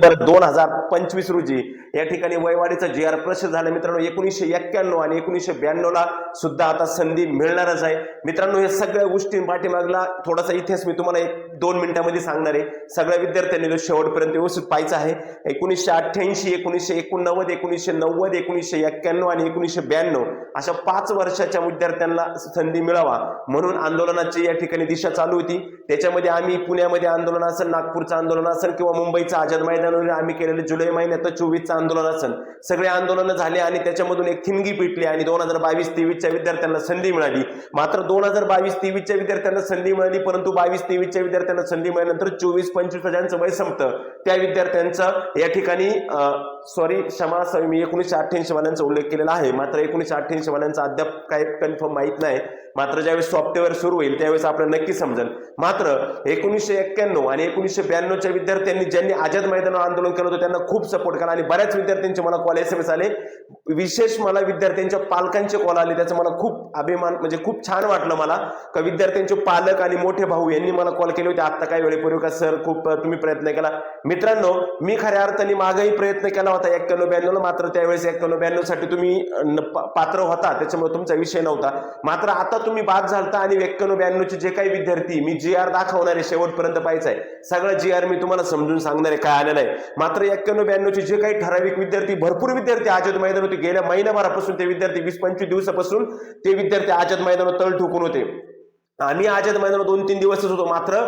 डिसेंबर दोन हजार पंचवीस रोजी या ठिकाणी वयवाडीचा जी आर प्रसिद्ध झाला. मित्रांनो एकोणीसशे एक्क्याण्णव आणि एकोणीसशे ब्याण्णव ला सुद्धा आता संधी मिळणारच आहे. मित्रांनो या सगळ्या गोष्टी पाठीमागला थोडासा इतिहास मी तुम्हाला एक दोन मिनिटांमध्ये सांगणार आहे. सगळ्या विद्यार्थ्यांनी तो शेवटपर्यंत व्यवस्थित पाहायचा आहे एकोणीसशे अठ्ठ्याऐंशी एकोणीसशे एकोणनव्वद एकोणीसशे नव्वद एकोणीसशे एक्क्याण्णव आणि एकोणीसशे ब्याण्णव अशा पाच वर्षाच्या विद्यार्थ्यांना संधी मिळावा म्हणून आंदोलनाची या ठिकाणी दिशा चालू होती. त्याच्यामध्ये आम्ही पुण्यामध्ये आंदोलन असेल नागपूरचं आंदोलन असेल किंवा मुंबईचं आझाद मैदानावर आम्ही केलेलं जुलै महिन्यात चोवीसचं आंदोलन असेल. सगळे आंदोलनं झाले आणि त्याच्यामधून एक थिणगी पिटली आणि दोन हजार बावीस तेवीसच्या विद्यार्थ्यांना संधी मिळाली. मात्र दोन हजार बावीस तेवीसच्या विद्यार्थ्यांना संधी मिळाली परंतु बावीस तेवीसच्या विद्यार्थ्यांना संधी मिळाल्यानंतर चोवीस पंचवीस ज्यांचं वय संपतं. त्या विद्यार्थ्यांचं या ठिकाणी सॉरी क्षमा असावी मी एकोणीसशे अठ्ठ्याऐंशी वाल्यांचा उल्लेख केलेला आहे. मात्र एकोणीसशे अठ्ठ्याऐंशी वाल्यांचा अद्याप काय कन्फर्म माहीत नाही. मात्र ज्यावेळेस सॉफ्टवेअर सुरू होईल त्यावेळेस आपल्याला नक्की समजेल. मात्र एकोणीसशे एक्क्याण्णव आणि एकोणीसशे ब्याण्णवच्या विद्यार्थ्यांनी ज्यांनी आझाद मैदानावर आंदोलन केलं होतं त्यांना खूप सपोर्ट केला आणि बऱ्याच विद्यार्थ्यांचे मला कॉल एस एम एस आले. विशेष मला विद्यार्थ्यांच्या पालकांचे कॉल आले. त्याचा मला खूप अभिमान म्हणजे खूप छान वाटलं मला. का विद्यार्थ्यांचे पालक आणि मोठे भाऊ यांनी मला कॉल केले होते. आता काही वेळेपूर्वी का सर खूप तुम्ही प्रयत्न केला. मित्रांनो मी खऱ्या अर्थाने मागही प्रयत्न केला होता एक्क्याण्णव ब्याण्णव मात्र त्यावेळेस एक्क्याण्णव ब्याण्णवसाठी तुम्ही पात्र होता. त्याच्यामुळे तुमचा विषय नव्हता. मात्र आता तुम्ही बाद झालता आणि एक्क्याण्णव ब्याण्णवचे जे काही विद्यार्थी मी जी आर दाखवणार आहे शेवटपर्यंत पाहायचं आहे. सगळं जी आर मी तुम्हाला समजून सांगणार आहे काय आलेलं आहे. मात्र एक्क्याण्णव ब्याण्णवचे जे काही ठराविक विद्यार्थी भरपूर विद्यार्थी आझाद मैदान होते गेल्या महिनाभरापासून ते विद्यार्थी वीस पंचवीस दिवसापासून ते विद्यार्थी आझाद मैदानावर तळ ठोकून होते. आम्ही आझाद मैदानावर दोन तीन दिवसच होतो. मात्र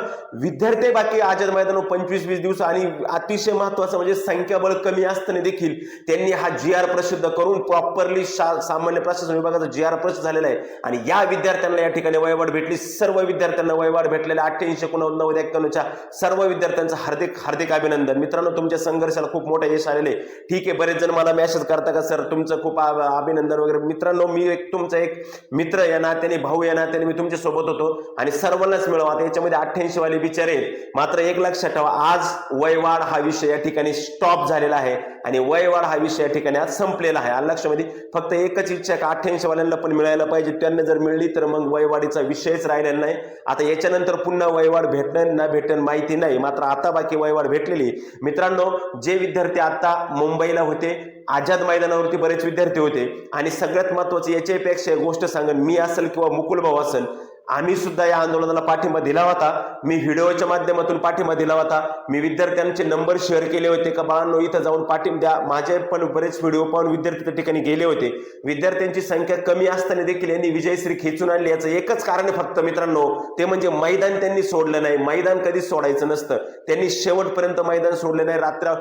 विद्यार्थी बाकी आझाद मैदानावर पंचवीस वीस दिवस आणि अतिशय महत्वाचं म्हणजे संख्याबळ कमी असताना देखील त्यांनी हा जी आर प्रसिद्ध करून प्रॉपरली सामान्य प्रशासन विभागाचा जी आर प्रसिद्ध झालेला आहे. आणि या विद्यार्थ्यांना या ठिकाणी वयवाढ भेटली. सर्व विद्यार्थ्यांना वयवाढ भेटलेल्या अठ्ठ्याऐंशी एकोणनव्वद एक्क्याण्णवच्या सर्व विद्यार्थ्यांचं हार्दिक हार्दिक अभिनंदन. मित्रांनो तुमच्या संघर्षाला खूप मोठं यश आलेले आहे. ठीक आहे बरेच जण मला मेसेज करता का सर तुमचं खूप अभिनंदन वगैरे. मित्रांनो मी एक तुमचा एक मित्र या नात्याने भाऊ या नात्याने मी तुमच्यासोबत होतो. होतो आणि सर्वांनाच मिळवा. याच्यामध्ये अठ्ठ्याऐंशी वाले बिचारे आहेत. मात्र एक लक्षात ठेवा आज वयवाढ हा विषय या ठिकाणी स्टॉप झालेला आहे आणि वयवाढ हा विषय या ठिकाणी आज संपलेला आहे. आज लक्षामध्ये फक्त एकच इच्छा का अठ्ठ्याऐंशी वाल्यांना पण मिळायला पाहिजे. त्यांना जर मिळली तर मग वयवाढीचा विषयच राहिलेला नाही. आता याच्यानंतर पुन्हा वयवाढ भेटणं ना भेटणं माहिती नाही. मात्र आता बाकी वयवाढ भेटलेली मित्रांनो जे विद्यार्थी आता मुंबईला होते आझाद मैदानावरती बरेच विद्यार्थी होते. आणि सगळ्यात महत्वाचं याच्यापेक्षा एक गोष्ट सांगेन. मी असेल किंवा मुकुल भाऊ असेल आम्ही सुद्धा या आंदोलनाला पाठिंबा दिला होता. मी व्हिडिओच्या माध्यमातून पाठिंबा दिला होता. मी विद्यार्थ्यांचे नंबर शेअर केले होते का बाळांनो इथं जाऊन पाठिंबा द्या. माझे पण बरेच व्हिडिओ पाहून विद्यार्थी त्या ठिकाणी गेले होते. विद्यार्थ्यांची संख्या कमी असताना देखील यांनी विजयश्री खेचून आणली. याचं एकच कारण फक्त मित्रांनो ते म्हणजे मैदान त्यांनी सोडलं नाही. मैदान कधीच सोडायचं नसतं. त्यांनी शेवटपर्यंत मैदान सोडलं नाही. रात्र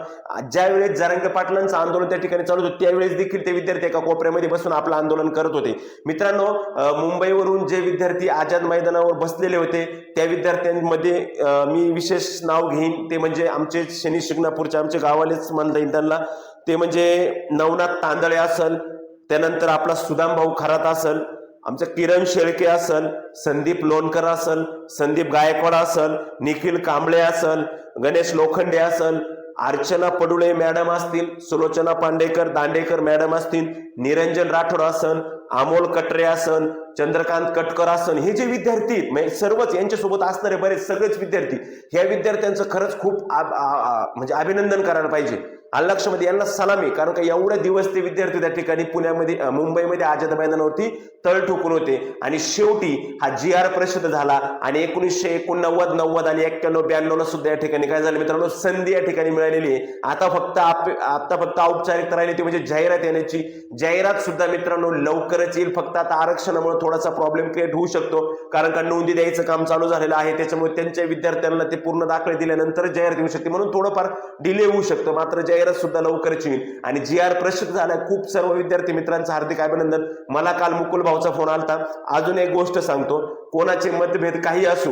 ज्यावेळेस जरंग पाटलांचं आंदोलन त्या ठिकाणी चालू होतं त्यावेळेस देखील ते विद्यार्थी एका कोपऱ्यामध्ये बसून आपलं आंदोलन करत होते. मित्रांनो मुंबईवरून जे विद्यार्थी आजाद आझाद मैदानावर बसलेले होते. त्या विद्यार्थ्यांमध्ये मी विशेष नाव घेईन. ते म्हणजे आमचे शनी शिंगणापूरचे आमचे गावालेच म्हणता येईल त्यांना. ते म्हणजे नवनाथ तांदळे असल त्यानंतर आपला सुदाम भाऊ खरात असल आमचं किरण शेळके असल संदीप लोणकर असल संदीप गायकवाड असल निखिल कांबळे असल गणेश लोखंडे असल अर्चना पडुळे मॅडम असतील सुलोचना पांडेकर दांडेकर मॅडम असतील निरंजन राठोड असल अमोल कटरे आसन चंद्रकांत कटकर आसन हे जे विद्यार्थी आहेत, म्हणजे सर्वच यांच्यासोबत असणारे बरेच सगळेच विद्यार्थी ह्या विद्यार्थ्यांचं खरंच खूप म्हणजे अभिनंदन करायला पाहिजे. लक्षामध्ये यांना सलामी कारण का एवढे दिवस ते विद्यार्थी त्या ठिकाणी पुण्यामध्ये मुंबईमध्ये आझाद मैदानावरती तळ ठोकून होते. आणि शेवटी हा जी आर प्रसिद्ध झाला आणि एकोणीसशे एकोणनव्वद नव्वद आणि एक्क्याण्णव ब्याण्णवला सुद्धा या ठिकाणी काय झालं मित्रांनो? संधी या ठिकाणी मिळालेली आहे. आता फक्त आता फक्त औपचारिकता राहिली ती म्हणजे जाहिरात येण्याची. जाहिरात सुद्धा मित्रांनो लवकरच येईल. फक्त आता आरक्षणामुळे थोडासा प्रॉब्लेम क्रिएट होऊ शकतो. कारण का नोंदी द्यायचं काम चालू झालेलं आहे. त्याच्यामुळे त्यांच्या विद्यार्थ्यांना ते पूर्ण दाखले दिल्यानंतर जाहिरात येऊ शकते. म्हणून थोडंफार डिले होऊ शकतं. मात्र जाहिरात सुद्धा लवकरच येईल. आणि जी आर प्रसिद्ध झालाय खूप सर्व विद्यार्थी मित्रांचं हार्दिक अभिनंदन. मला काल मुकुल भाऊचा फोन आलता. अजून एक गोष्ट सांगतो. कोणाचे मतभेद काही असू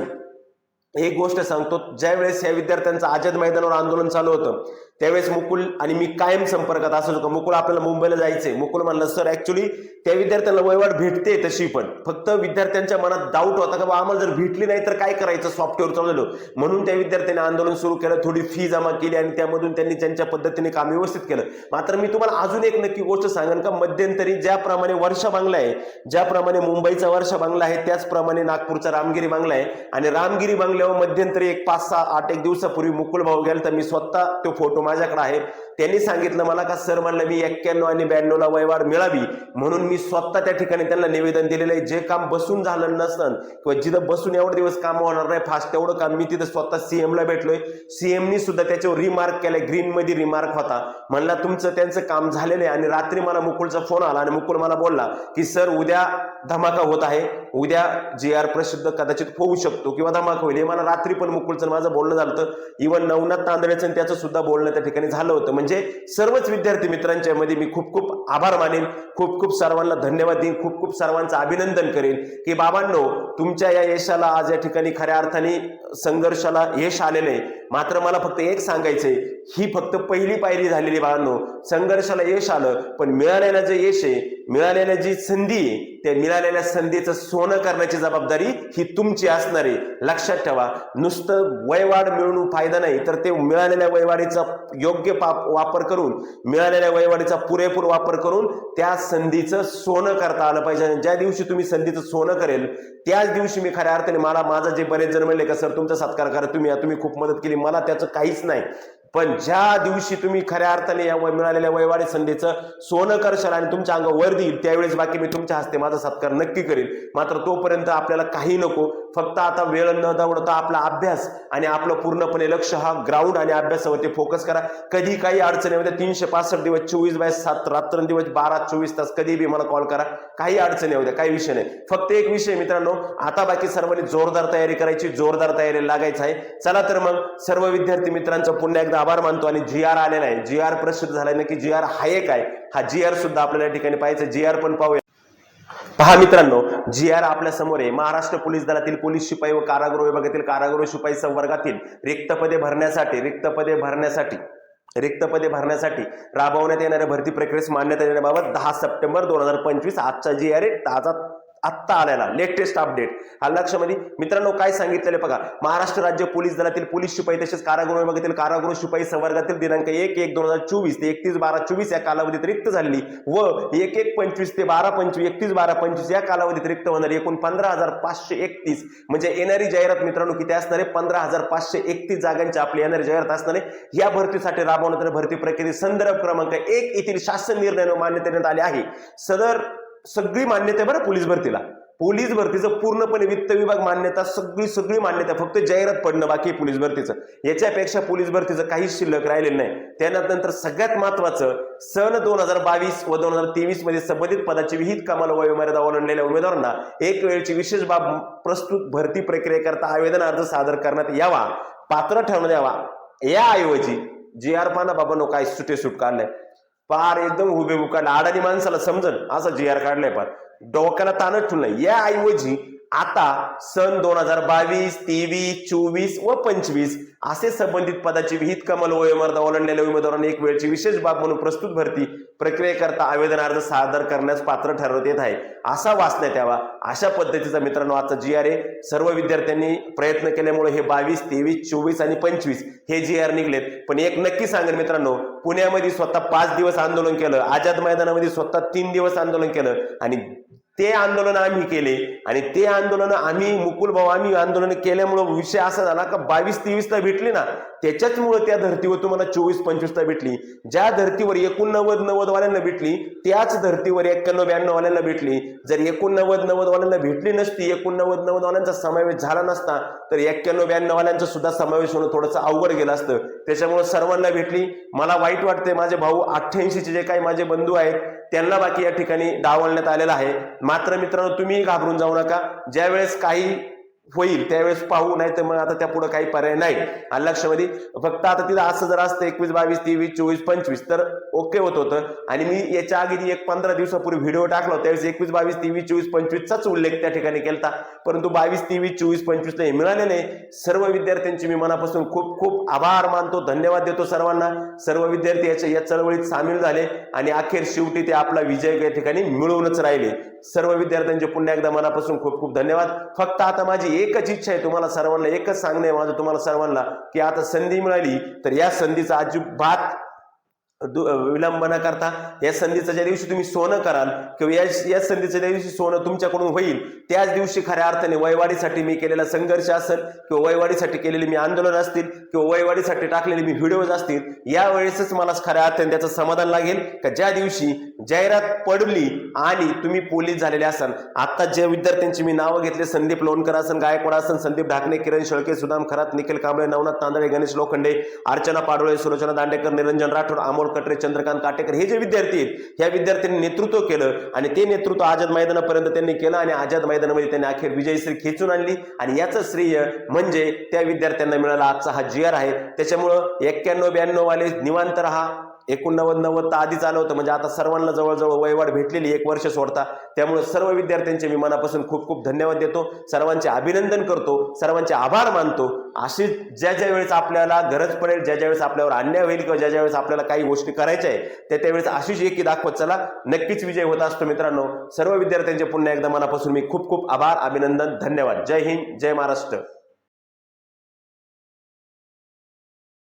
एक गोष्ट सांगतो ज्यावेळेस या विद्यार्थ्यांचं आझाद मैदानावर आंदोलन चालू होतं त्यावेळेस मुकुल आणि मी कायम संपर्कात असत होतो मुकुल आपल्याला मुंबईला जायचंय. मुकुल म्हणलं सर ऍक्च्युली त्या विद्यार्थ्यांना वयवाट भेटते तशी पण. फक्त विद्यार्थ्यांच्या मनात डाऊट होता का बा आम्हाला जर भेटली नाही तर काय करायचं? सॉफ्टवेअर चालवलं म्हणून त्या विद्यार्थ्यांनी आंदोलन सुरू केलं थोडी फी जमा केली आणि त्यामधून त्यांनी त्यांच्या पद्धतीने काम व्यवस्थित केलं. मात्र मी तुम्हाला अजून एक नक्की गोष्ट सांगेन का मध्यंतरी ज्याप्रमाणे वर्षा बांगला आहे ज्याप्रमाणे मुंबईचा वर्षा बांगला आहे त्याचप्रमाणे नागपूरचा रामगिरी बांगला आहे आणि रामगिरी बांगला बांगल्यावर मध्यंतरी एक पाच सहा आठ एक दिवसापूर्वी मुकुल भाऊ गेला तर मी स्वतः तो फोटो माझ्याकडे आहे. त्यांनी सांगितलं मला का सर म्हणलं मी एक्क्याण्णव आणि ब्याण्णवला वयवाढ मिळावी म्हणून मी स्वतः त्या ठिकाणी त्यांना निवेदन दिलेलं आहे. जे काम बसून झालं नसतं किंवा जिथं बसून एवढे दिवस काम होणार नाही फास्ट तेवढं काम मी तिथं स्वतः सीएमला भेटलोय. सीएमनी सुद्धा त्याच्यावर रिमार्क केलाय ग्रीन मध्ये रिमार्क होता. म्हणला तुमचं त्यांचं काम झालेलं आहे. आणि रात्री मला मुकुलचा फोन आला आणि मुकुल मला बोलला की सर उद्या धमाका होत आहे. उद्या जी आर प्रसिद्ध कदाचित होऊ शकतो किंवा धमाका होईल. हे मला रात्री पण मुकुलचं माझं बोलणं झालं होतं. इव्हन नवनाथ तांदळेचं त्याचं सुद्धा बोलणं त्या ठिकाणी झालं होतं. म्हणजे म्हणजे सर्वच विद्यार्थी मित्रांच्या मध्ये मी खूप खूप आभार मानेन खूप खूप सर्वांना धन्यवाद देईन खूप खूप सर्वांचं अभिनंदन करेन की बाबांनो तुमच्या या यशाला आज या ठिकाणी खऱ्या अर्थाने संघर्षाला यश आलेलं आहे. मात्र मला फक्त एक सांगायचंय ही फक्त पहिली पायरी झालेली बाळांनो संघर्षाला यश आलं पण मिळालेलं जे यश आहे मिळालेल्या जी संधी आहे त्या मिळालेल्या संधीचं सोनं करण्याची जबाबदारी ही तुमची असणार आहे. लक्षात ठेवा नुसतं वयवाढ मिळून फायदा नाही तर ते मिळालेल्या वयवाढीचा योग्य वापर करून मिळालेल्या वयवाढीचा पुरेपूर वापर करून त्या संधीचं सोनं करता आलं पाहिजे. आणि ज्या दिवशी तुम्ही संधीचं सोनं करेल त्या त्याच दिवशी मी खऱ्या अर्थाने मला माझं जे बरेच जण म्हणले का सर तुमचा सत्कार करा तुम्ही तुम्ही खूप मदत केली. मला त्याचं काहीच नाही. पण ज्या दिवशी तुम्ही खऱ्या अर्थाने या वय- मिळालेल्या वयवाढी संधीचं सोनं करशाल आणि तुमच्या अंग वर देईल त्यावेळेस बाकी मी तुमच्या हस्ते माझा सत्कार नक्की करेन. मात्र तोपर्यंत आपल्याला काही नको. फक्त आता वेळ न दवडता आपला अभ्यास आणि आपलं पूर्णपणे लक्ष हा ग्राउंड आणि अभ्यासावरती फोकस करा. कधी काही अडचणी होत्या तीनशे पासष्ट दिवस चोवीस बाय सात रात्रंदिवस बारा चोवीस तास कधी बी मला कॉल करा. काही अडचणी होत्या काही विषय नाही. फक्त एक विषय मित्रांनो आता बाकी सर्वांनी जोरदार तयारी करायची जोरदार तयारी लागायचं आहे. चला तर मग सर्व विद्यार्थी मित्रांचं पुन्हा एकदा आभार मानतो आणि जी आर आलेला आहे. जी आर प्रसिद्ध झालाय. ना की जी आर हा एक आहे. हा जी आर सुद्धा आपल्याला या ठिकाणी पाहायचं जी आर पण पाहूया. पहा मित्रांनो जी आर आपल्यासमोर आहे. महाराष्ट्र पोलीस दलातील पोलीस शिपाई व कारागृह विभागातील कारागृह शिपाई संवर्गातील रिक्त पदे भरण्यासाठी रिक्त पदे भरण्यासाठी रिक्त पदे भरण्यासाठी राबवण्यात येणाऱ्या भरती प्रक्रियेस मान्यता देण्याबाबत दहा सप्टेंबर दोन हजार पंचवीस आजचा जी आर आहे ताजा आत्ता आलेला लेटेस्ट अपडेट हा लक्षामध्ये? मित्रांनो काय सांगितलेले बघा. महाराष्ट्र राज्य पोलीस दलातील पोलीस शिपाई तसेच कारागृह विभागातील कारागृह शिपाई संवर्गातील दिनांक एक एक दोन हजार चोवीस ते एकतीस बारा चोवीस या कालावधीत रिक्त झालेली व एक एक पंचवीस ते बारा पंचवीस एकतीस बारा पंचवीस या कालावधीत रिक्त होणारी एकूण पंधरा हजार पाचशे एकतीस. म्हणजे येणारी जाहिरात मित्रांनो किती असणार आहे? पंधरा हजार पाचशे एकतीस जागांची आपली येणारी जाहिरात असणार आहे. या भरतीसाठी राबवण्यात भरती प्रक्रियेत संदर्भ क्रमांक एक येथील शासन निर्णय मान्य देण्यात आले आहे. सदर सगळी मान्यता आहे बरं पोलीस भरतीला. पोलीस भरतीचं पूर्णपणे वित्त विभाग मान्यता सगळी सगळी मान्यता फक्त जाहिरात पडणं बाकी पोलीस भरतीचं. याच्यापेक्षा पोलीस भरतीचं काहीच शिल्लक राहिलेलं नाही. त्यानंतर सगळ्यात महत्वाचं सन दोन हजार बावीस व दोन हजार तेवीसमध्ये संबंधित पदाची विहित कामाला वयोमर्यादा ओलांडलेल्या उमेदवारांना एक वेळची विशेष बाब प्रस्तुत भरती प्रक्रियेकरता आवेदन अर्ज सादर करण्यात यावा पात्र ठरवण्यात यावा. याऐवजी जी आर पाना बाबांनो काय सुटे सुट काढलंय पार एकदम उभे काढलं अडाणी माणसाला समजन असं जी आर काढलंय पार डोक्याला ताणच ठेवलं याऐवजी आता सन दोन हजार बावीस तेवीस चोवीस व पंचवीस असे संबंधित पदाची विहित कमल वयोमर्यादा ओलांडलेल्या उमेदवारांनी एक वेळची विशेष बाब म्हणून प्रस्तुत भरती प्रक्रियेकरता आवेदन अर्ज सादर करण्यास पात्र ठरवत येत आहे. असा वाचण्यात यावा अशा पद्धतीचा मित्रांनो आजचा जी आर ए सर्व विद्यार्थ्यांनी प्रयत्न केल्यामुळे हे बावीस तेवीस चोवीस आणि पंचवीस हे जी आर निघलेत. पण एक नक्की सांगेल मित्रांनो पुण्यामध्ये स्वतः पाच दिवस आंदोलन केलं आझाद मैदानामध्ये स्वतः तीन दिवस आंदोलन केलं आणि ते आंदोलन आम्ही केले. आणि ते आंदोलन आम्ही मुकुल भाऊ आम्ही आंदोलन केल्यामुळं विषय असा झाला का बावीस तेवीस तर भेटली ना त्याच्याचमुळं त्या धर्तीवर तुम्हाला चोवीस पंचवीसला भेटली. ज्या धर्तीवर एकोणनव्वद नव्वद वाल्यांना भेटली त्याच धर्तीवर एक्क्याण्णव ब्याण्णव वाल्यांना भेटली. जर एकोणनव्वद नव्वद वाल्यांना भेटली नसती एकोणनव्वद नव्वद वाल्यांचा समावेश झाला नसता तर एक्क्याण्णव ब्याण्णव वाल्यांचा सुद्धा समावेश होणं थोडंसं अवघड गेलं असतं. त्याच्यामुळे सर्वांना भेटली. मला वाईट वाटते माझे भाऊ अठ्ठ्याऐंशीचे जे काही माझे बंधू आहेत त्यांना बाकी या ठिकाणी डावलण्यात आलेला आहे. मात्र मित्रांनो तुम्ही घाबरून जाऊ नका. ज्यावेळेस काही होईल त्यावेळेस पाहू नाही तर मग आता त्या पुढे काही पर्याय नाही. आणि लक्षामध्ये फक्त आता तिथं असं जर असतं एकवीस बावीस तेवीस चोवीस पंचवीस तर ओके होत होतं. आणि मी याच्या आधी एक पंधरा दिवसापूर्वी व्हिडिओ टाकला त्यावेळेस एकवीस बावीस तेवीस चोवीस पंचवीसचाच उल्लेख त्या ठिकाणी केलता. परंतु बावीस तेवीस चोवीस पंचवीसला हे मिळाले नाही. सर्व विद्यार्थ्यांचे मी मनापासून खूप खूप आभार मानतो धन्यवाद देतो सर्वांना. सर्व विद्यार्थी याच्या या चळवळीत सामील झाले आणि अखेर शेवटी ते आपला विजय या ठिकाणी मिळवूनच राहिले. सर्व विद्यार्थ्यांचे पुन्हा एकदा मनापासून खूप खूप धन्यवाद. फक्त आता माझी एकच इच्छा आहे तुम्हाला सर्वांना एकच सांगणं आहे माझं तुम्हाला सर्वांना की आता संधी मिळाली तर या संधीचा अजिबात विलंब न करता या संधीचा ज्या दिवशी तुम्ही सोनं कराल किंवा या या ज्या दिवशी सोनं तुमच्याकडून होईल त्याच दिवशी खऱ्या अर्थाने वयवाडीसाठी मी केलेला संघर्ष असेल किंवा वयवाडीसाठी केलेली मी आंदोलन असतील किंवा वयवाडीसाठी टाकलेले मी व्हिडिओज असतील यावेळेसच मला खऱ्या अर्थाने त्याचं समाधान लागेल का? ज्या दिवशी जाहिरात पडली आणि तुम्ही पोलीस झालेले असाल आता ज्या विद्यार्थ्यांची मी नावं घेतले संदीप लोणकर असन गायकवाड असन संदीप ढाकणे किरण शेळके सुदाम खरात निखिल कांबळे नवनाथ तांदळे गणेश लोखंडे अर्चना पाडोळे सुलोचना दांडेकर निरंजन राठोड अमोल कटरे चंद्रकांत काटेकर हे जे विद्यार्थी आहेत ह्या विद्यार्थ्यांनी नेतृत्व केलं आणि ते नेतृत्व आझाद मैदानापर्यंत त्यांनी केलं आणि आझाद मैदानामध्ये त्यांनी अखेर विजयश्री खेचून आणली. आणि याचं श्रेय म्हणजे त्या विद्यार्थ्यांना मिळाला आजचा हा जी आर आहे. त्याच्यामुळं एक्क्याण्णव ब्याण्णव वाले निवांत राहा. एकोणनव्वद नव्वद तर आधीच आलं होतं. म्हणजे आता सर्वांना जवळजवळ वयवाढ भेटलेली एक वर्ष सोडता. त्यामुळे सर्व विद्यार्थ्यांचे मी मनापासून खूप खूप धन्यवाद देतो. सर्वांचे अभिनंदन करतो. सर्वांचे आभार मानतो. अशी ज्या ज्या वेळेस आपल्याला गरज पडेल ज्या ज्या वेळेस आपल्यावर अन्याय होईल किंवा ज्या ज्या वेळेस आपल्याला काही गोष्टी करायच्या आहे त्या त्यावेळेस अशीच एकी दाखवत चला नक्कीच विजय होत असतो मित्रांनो. सर्व विद्यार्थ्यांचे पुन्हा एकदा मनापासून मी खूप खूप आभार अभिनंदन धन्यवाद. जय हिंद जय महाराष्ट्र.